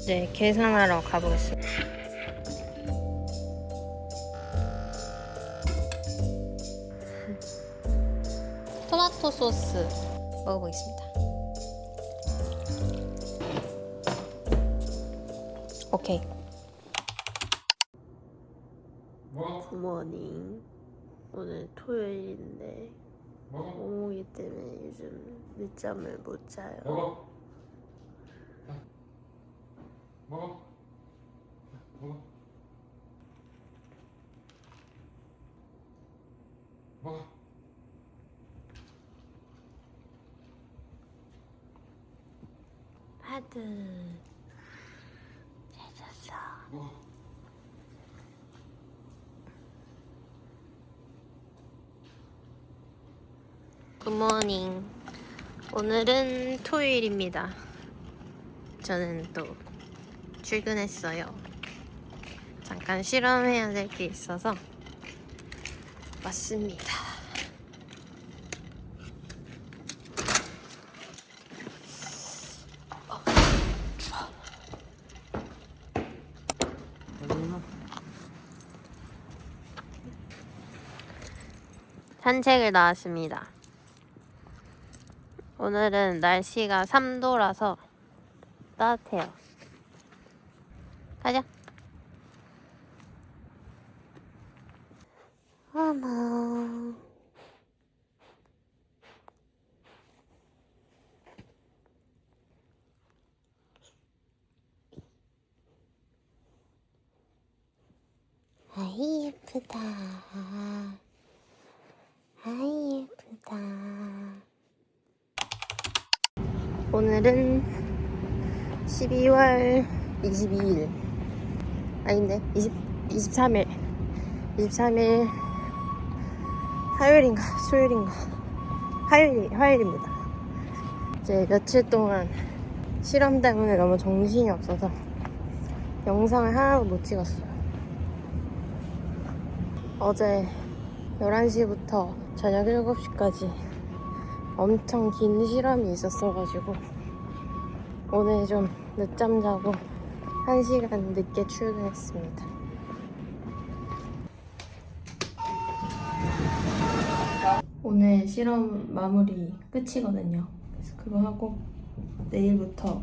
이제 계산하러 가보겠습니다. 토마토 소스 먹어보겠습니다. 오케이. 굿모닝. 오늘 토요일인데 모모기 때문에 요즘 늦잠을 못 자요. 먹어 자, 먹어 먹어 먹어 파드. 잘 잤어. 먹어 굿모닝. 오늘은 토요일입니다. 저는 또 출근했어요. 잠깐 실험해야 될 게 있어서 왔습니다. 산책을 나왔습니다. 오늘은 날씨가 3도라서 따뜻해요. 가자. 어머. 아이 예쁘다. 아이 예쁘다. 오늘은 12월 22일 아닌데 20, 23일. 23일. 화요일인가 수요일인가. 화요일, 화요일입니다. 이제 며칠 동안 실험 때문에 너무 정신이 없어서 영상을 하나도 못 찍었어요. 어제 11시부터 저녁 7시까지 엄청 긴 실험이 있었어가지고 오늘 좀 늦잠 자고 1시간 늦게 출근했습니다. 오늘 실험 마무리 끝이거든요. 그래서 그거 하고 내일부터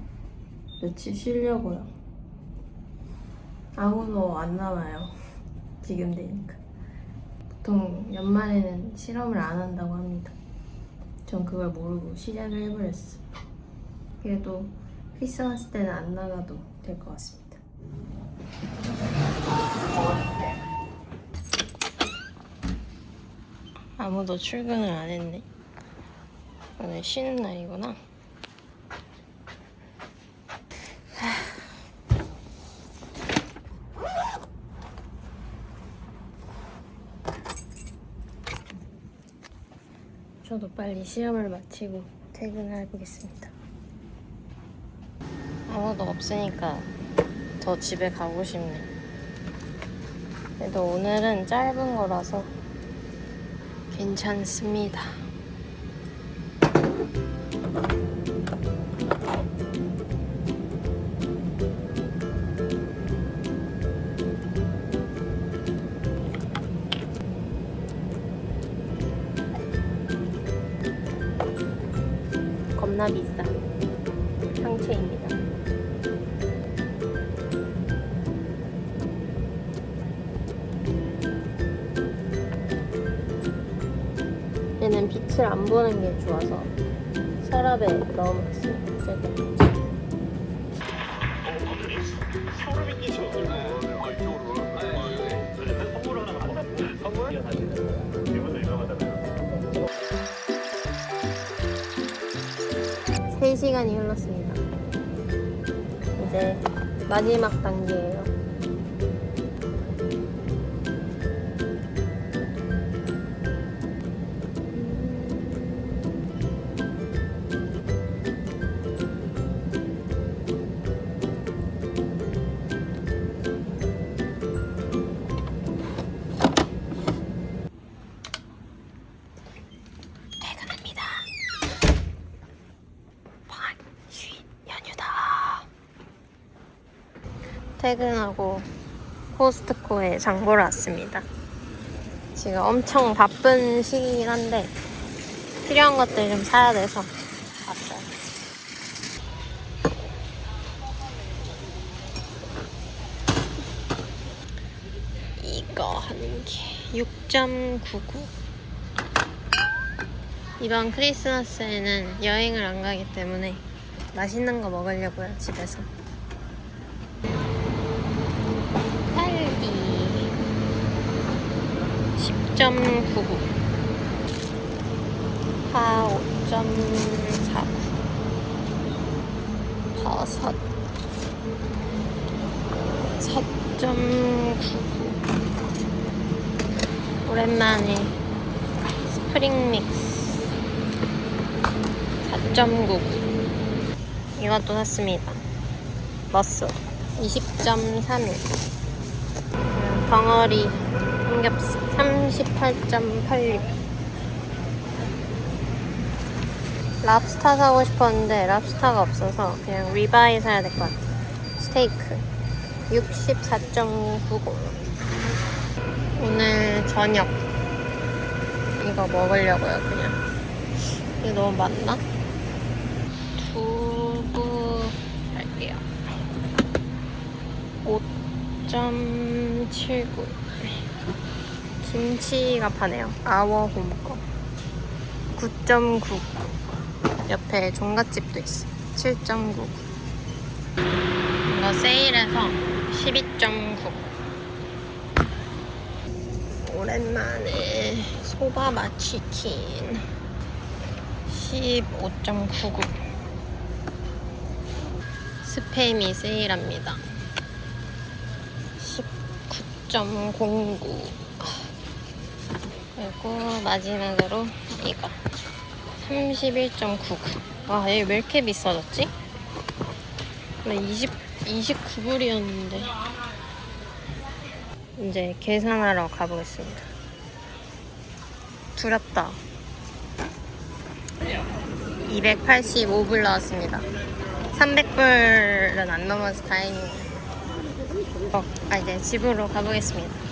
며칠 쉬려고요. 아무도 안 남아요. 지금 되니까. 보통 연말에는 실험을 안 한다고 합니다. 전 그걸 모르고 시작을 해버렸어. 그래도 크리스마스 때는 안 나가도 될 것 같습니다. 아무도 출근을 안 했네. 오늘 쉬는 날이구나. 저도 빨리 시험을 마치고 퇴근을 해보겠습니다. 아무도 없으니까 더 집에 가고 싶네. 그래도 오늘은 짧은 거라서 괜찮습니다. 겁나 비싸. 보는 게 좋아서 서랍에 넣어놓겠습니다. 쓸데 세 시간이 흘렀습니다. 이제 마지막 퇴근하고 코스트코에 장 보러 왔습니다. 지금 엄청 바쁜 시기긴 한데 필요한 것들 좀 사야 돼서 왔어요. 이거 한 개 6.99 이번 크리스마스에는 여행을 안 가기 때문에 맛있는 거 먹으려고요 집에서 딸기 10.99 파 5.49 버섯. 4.99 오랜만에 스프링 믹스. 4.99 이것도 샀습니다. 머스. 20.31 덩어리 삼겹살 38.86 랍스타 사고 싶었는데 랍스타가 없어서 그냥 리바이 사야 될 것 같아요 스테이크. 64.99 오늘 저녁. 이거 먹으려고요 그냥. 이게 너무 많나? 두부 할게요. 5.79 김치가 파네요. 아워홈 거 9.9 옆에 종갓집도 있어. 7.9 이거 세일해서 12.9 오랜만에 소바 마 치킨 15.99 스팸이 세일합니다. 19.09 그리고 마지막으로 이거. 31.99 와, 얘 왜 이렇게 비싸졌지? 나 20, 29불이었는데. 이제 계산하러 가보겠습니다. 두렵다. 285불 나왔습니다. 300불은 안 넘어서 다행이에요. 어, 아 이제 집으로 가보겠습니다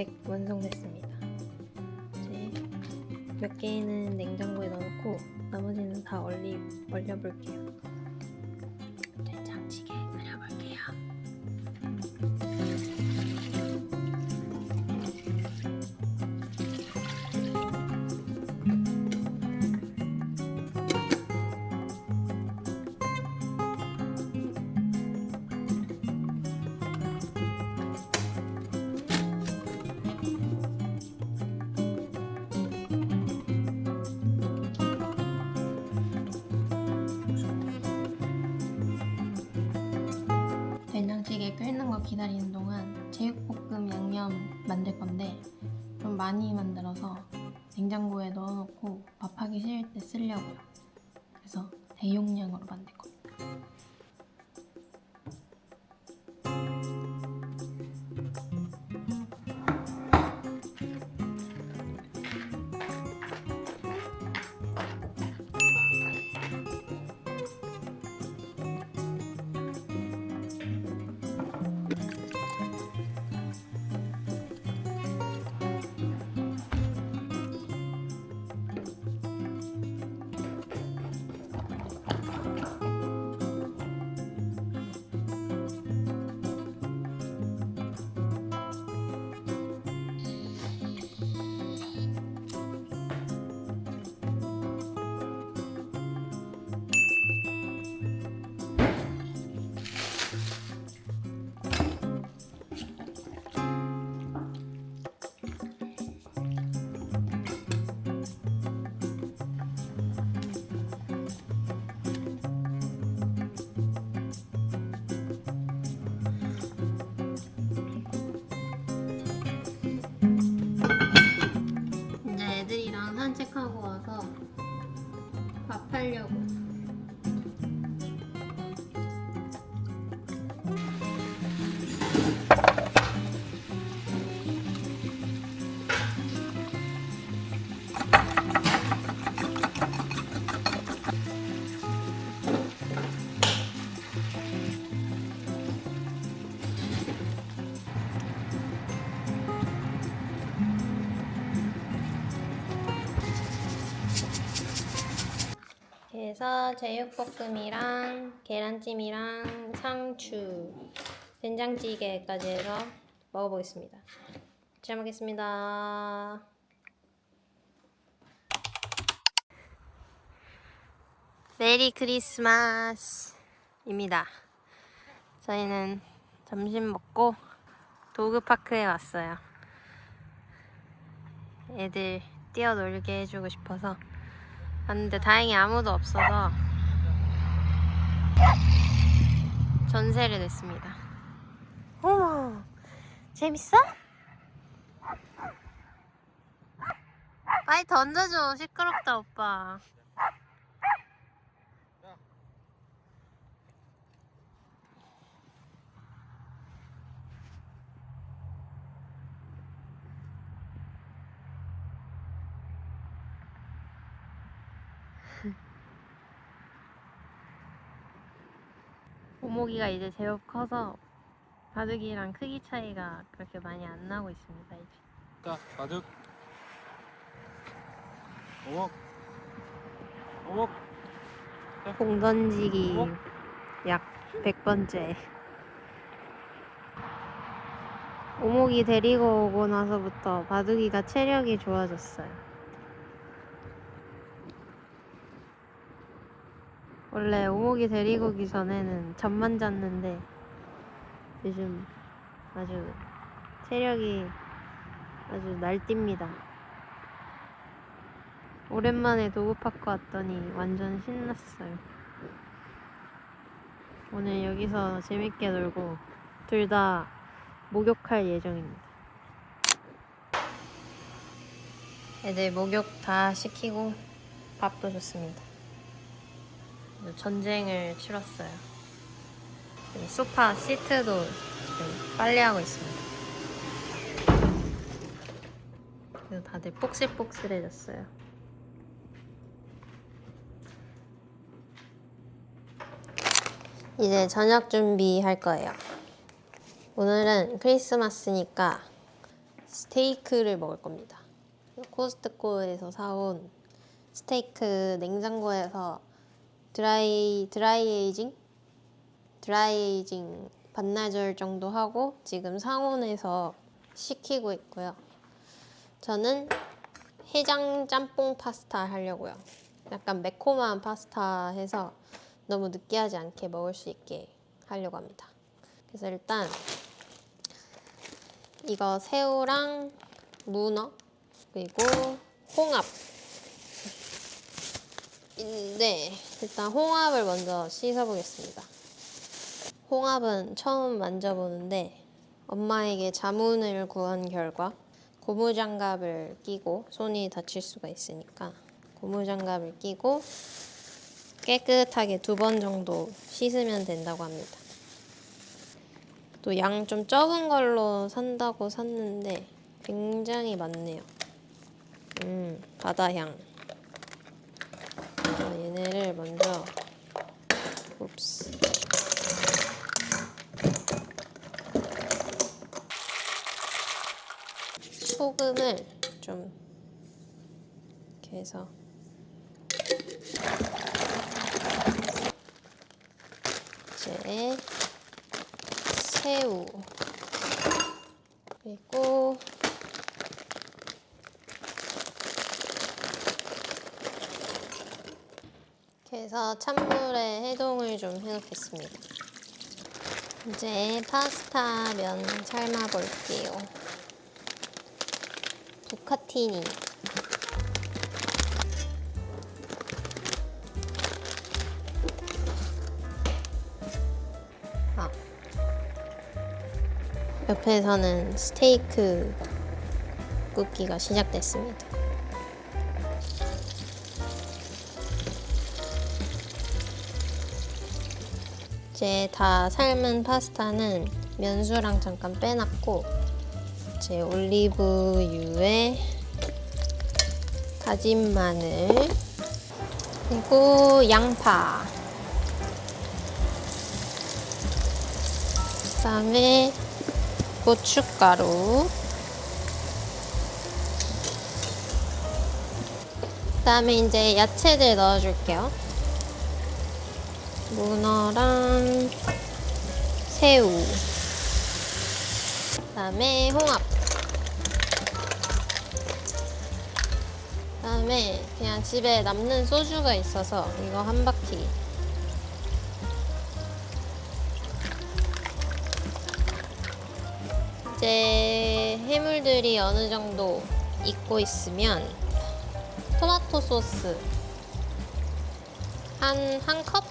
팩 완성됐습니다. 이제 몇 개는 냉장고에 넣어놓고 나머지는 다 얼리 얼려볼게요. 제육볶음 양념 만들 건데 좀 많이 만들어서 냉장고에 넣어놓고 밥하기 싫을 때 쓰려고요. 그래서 대용량으로 만들 제육볶음이랑 계란찜이랑 상추, 된장찌개까지 해서 먹어보겠습니다. 잘 먹겠습니다. 메리 크리스마스입니다. 저희는 점심 먹고 도그파크에 왔어요. 애들 뛰어놀게 해주고 싶어서 왔는데 다행히 아무도 없어서 전세를 냈습니다. 어머, 재밌어? 빨리 던져줘. 시끄럽다, 오빠. 오모기가 이제 제법 커서 바둑이랑 크기 차이가 그렇게 많이 안 나고 있습니다, 이제. 자, 바둑. 오목. 오목. 공 던지기 약 100번째. 오목이 데리고 오고 나서부터 바둑이가 체력이 좋아졌어요. 원래 오목이 데리고 오기 전에는 잠만 잤는데 요즘 아주 체력이 아주 날뜁니다. 오랜만에 도구파크 왔더니 완전 신났어요. 오늘 여기서 재밌게 놀고 둘 다 목욕할 예정입니다. 애들 목욕 다 시키고 밥도 줬습니다. 전쟁을 치렀어요. 소파 시트도 지금 빨래하고 있습니다. 다들 뽁실뽁실해졌어요. 이제 저녁 준비할 거예요. 오늘은 크리스마스니까 스테이크를 먹을 겁니다. 코스트코에서 사온 스테이크 냉장고에서 드라이 드라이 에이징 드라이 에이징 반나절 정도 하고 지금 상온에서 식히고 있고요. 저는 해장 짬뽕 파스타 하려고요. 약간 매콤한 파스타 해서 너무 느끼하지 않게 먹을 수 있게 하려고 합니다. 그래서 일단 이거 새우랑 문어 그리고 홍합 인데 일단 홍합을 먼저 씻어보겠습니다. 홍합은 처음 만져보는데 엄마에게 자문을 구한 결과 고무장갑을 끼고 손이 다칠 수가 있으니까 고무장갑을 끼고 깨끗하게 두 번 정도 씻으면 된다고 합니다. 또 양 좀 적은 걸로 산다고 샀는데 굉장히 많네요. 음, 바다향. 자, 얘네를 먼저 옵스. 소금을 좀 이렇게 해서 이제 새우 그리고 해서 찬물에 해동을 좀 해놓겠습니다. 이제 파스타 면 삶아 볼게요. 부카티니 아 옆에서는 스테이크 굽기가 시작됐습니다. 이제 다 삶은 파스타는 면수랑 잠깐 빼놨고 이제 올리브유에 다진 마늘 그리고 양파 그 다음에 고춧가루 그 다음에 이제 야채들 넣어줄게요. 문어랑 새우. 그다음에 홍합. 그다음에 그냥 집에 남는 소주가 있어서 이거 한 바퀴. 이제 해물들이 어느 정도 익고 있으면 토마토 소스. 한 한 컵?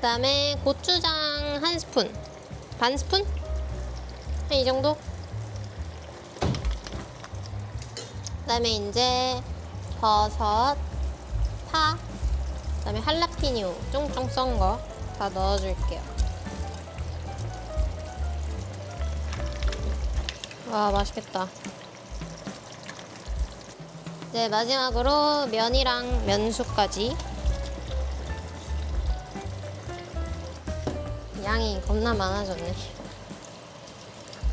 그다음에 고추장 한 스푼, 반 스푼? 한 이 정도? 그다음에 이제 버섯, 파, 그다음에 할라피뇨 쫑쫑 썬 거 다 넣어줄게요. 와 맛있겠다. 이제 마지막으로 면이랑 면수까지 양이 겁나 많아졌네.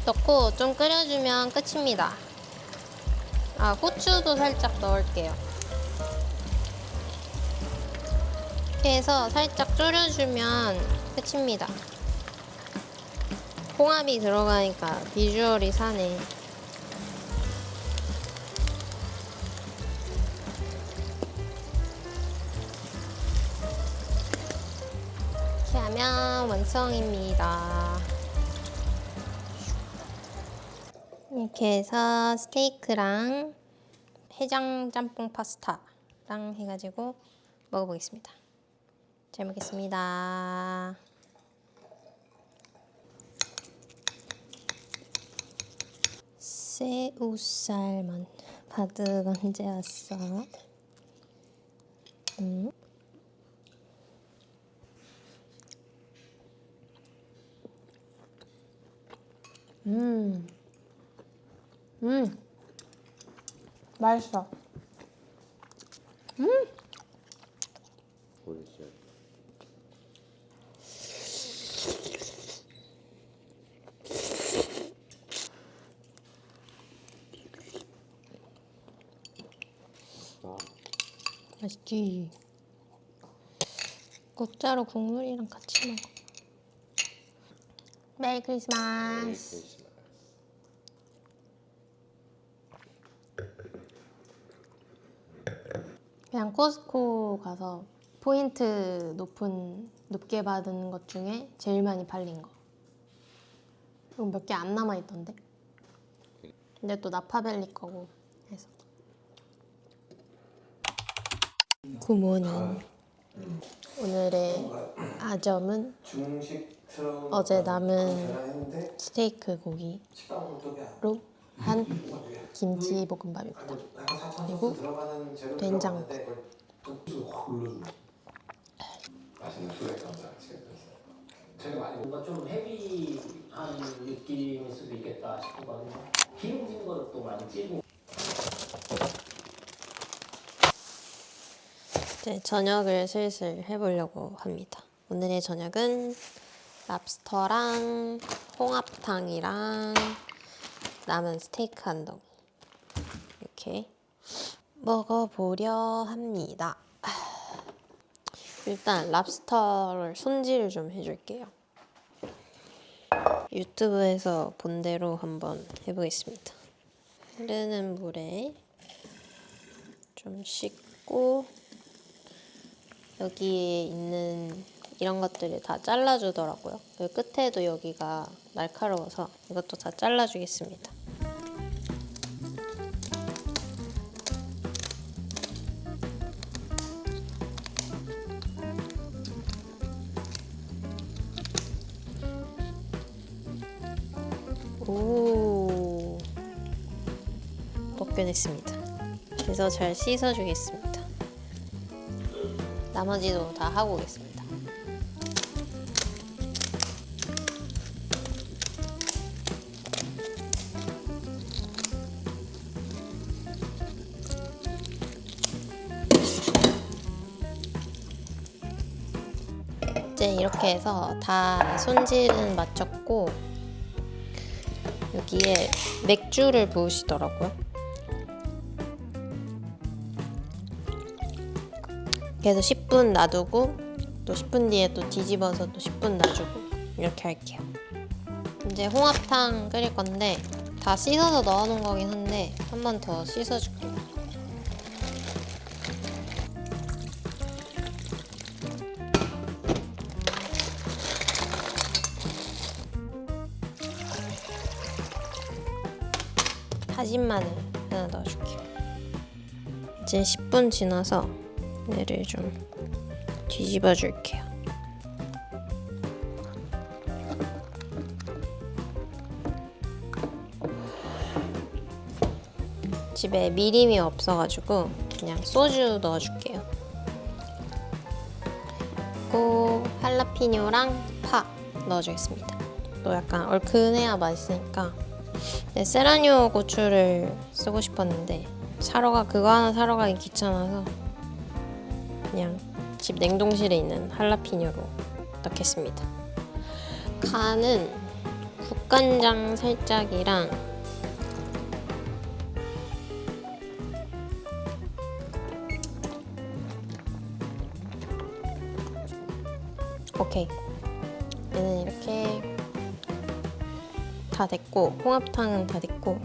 넣고 좀 끓여주면 끝입니다. 아, 후추도 살짝 넣을게요. 이렇게 해서 살짝 졸여주면 끝입니다. 홍합이 들어가니까 비주얼이 사네. 완성입니다. 이렇게 해서 스테이크랑 해장 짬뽕 파스타랑 해가지고 먹어보겠습니다. 잘 먹겠습니다. 새우살만 바득 언제 왔어? 음. 음. 음. 맛있어. 음. 모르겠어요. 아. 맛있지. 국자로 국물이랑 같이 먹어. 메리 크리스마스. 그냥 코스코 가서 포인트 높은 높게 받은 것 중에 제일 많이 팔린 거. 이거 몇개 안 남아 있던데. 근데 또 나파밸리 거고 해서. 굿모닝. 오늘의 아점은 어제 남은 스테이크 고기로 한 김치 볶음밥입니다. 그리고 된장국. 제가 많이 뭔가 좀 헤비한 느낌일 수도 있겠다 싶어가지고 기름진 것도 많이 찌고 이제 저녁을 슬슬 해보려고 합니다. 오늘의 저녁은 랍스터랑 홍합탕이랑 남은 스테이크 한 덩이 이렇게 먹어보려 합니다. 일단 랍스터를 손질을 좀 해줄게요. 유튜브에서 본 대로 한번 해보겠습니다. 흐르는 물에 좀 씻고 여기에 있는 이런 것들을 다 잘라주더라고요. 여기 끝에도 여기가 날카로워서 이것도 다 잘라주겠습니다. 오, 벗겨냈습니다. 그래서 잘 씻어주겠습니다. 나머지도 다 하고 오겠습니다. 이제 이렇게 해서 다 손질은 마쳤고 여기에 맥주를 부으시더라고요. 그래서 10분 놔두고 또 10분 뒤에 또 뒤집어서 또 10분 놔주고 이렇게 할게요. 이제 홍합탕 끓일 건데 다 씻어서 넣어놓은 거긴 한데 한 번 더 씻어줄게요. 다진 마늘 하나 넣어줄게요. 이제 10분 지나서 얘를 좀 뒤집어 줄게요. 집에 미림이 없어가지고 그냥 소주 넣어줄게요. 그리고 할라피뇨랑 파 넣어주겠습니다. 또 약간 얼큰해야 맛있으니까 네, 세라뇨 고추를 쓰고 싶었는데 사러 가 그거 하나 사러 가기 귀찮아서 그냥 집 냉동실에 있는 할라피뇨로 넣겠습니다. 간은 국간장 살짝이랑 오케이 다 됐고 홍합탕은 다 됐고.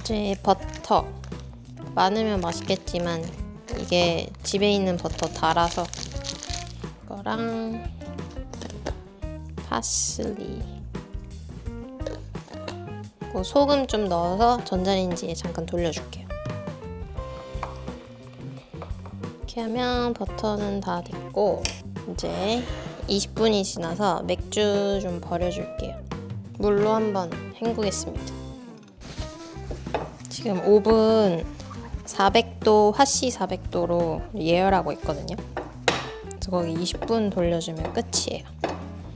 이제 버터. 많으면 맛있겠지만 이게 집에 있는 버터 달아서 이거랑 파슬리. 소금 좀 넣어서 전자레인지에 잠깐 돌려줄게요. 이렇게 하면 버터는 다 됐고 이제 20분이 지나서 맥주 좀 버려줄게요 물로 한번 헹구겠습니다 지금 오븐 400도 화씨 400도로 예열하고 있거든요. 그래서 거기 20분 돌려주면 끝이에요.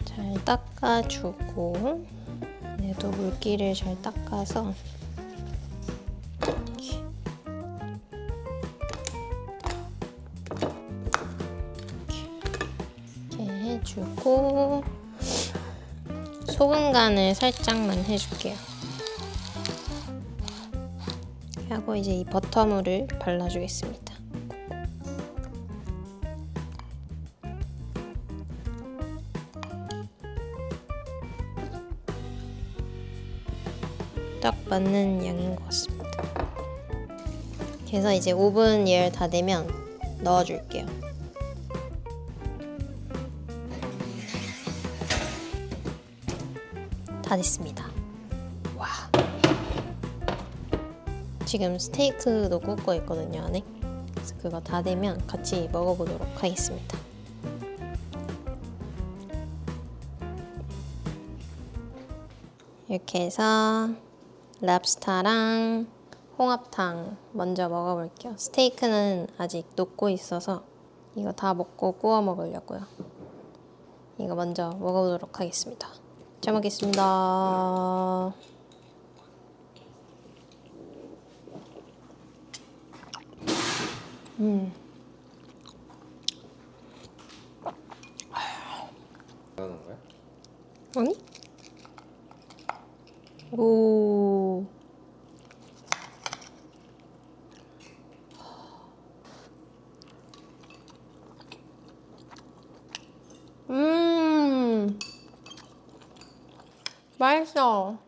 잘 닦아주고 얘도 물기를 잘 닦아서 이렇게. 이렇게 해주고 소금 간을 살짝만 해줄게요. 하고 이제 이 버터물을 발라주겠습니다. 딱 맞는 양인 것 같습니다. 그래서 이제 오븐 열다 되면 넣어줄게요. 다 됐습니다. 와. 지금 스테이크도 굽고 있거든요, 안에. 그래서 그거 다 되면 같이 먹어보도록 하겠습니다. 이렇게 해서 랍스타랑 홍합탕 먼저 먹어볼게요. 스테이크는 아직 녹고 있어서 이거 다 먹고 구워 먹으려고요. 이거 먼저 먹어보도록 하겠습니다. 잘 먹겠습니다. 음. 하는 거야? 아니? 오. 음. 맛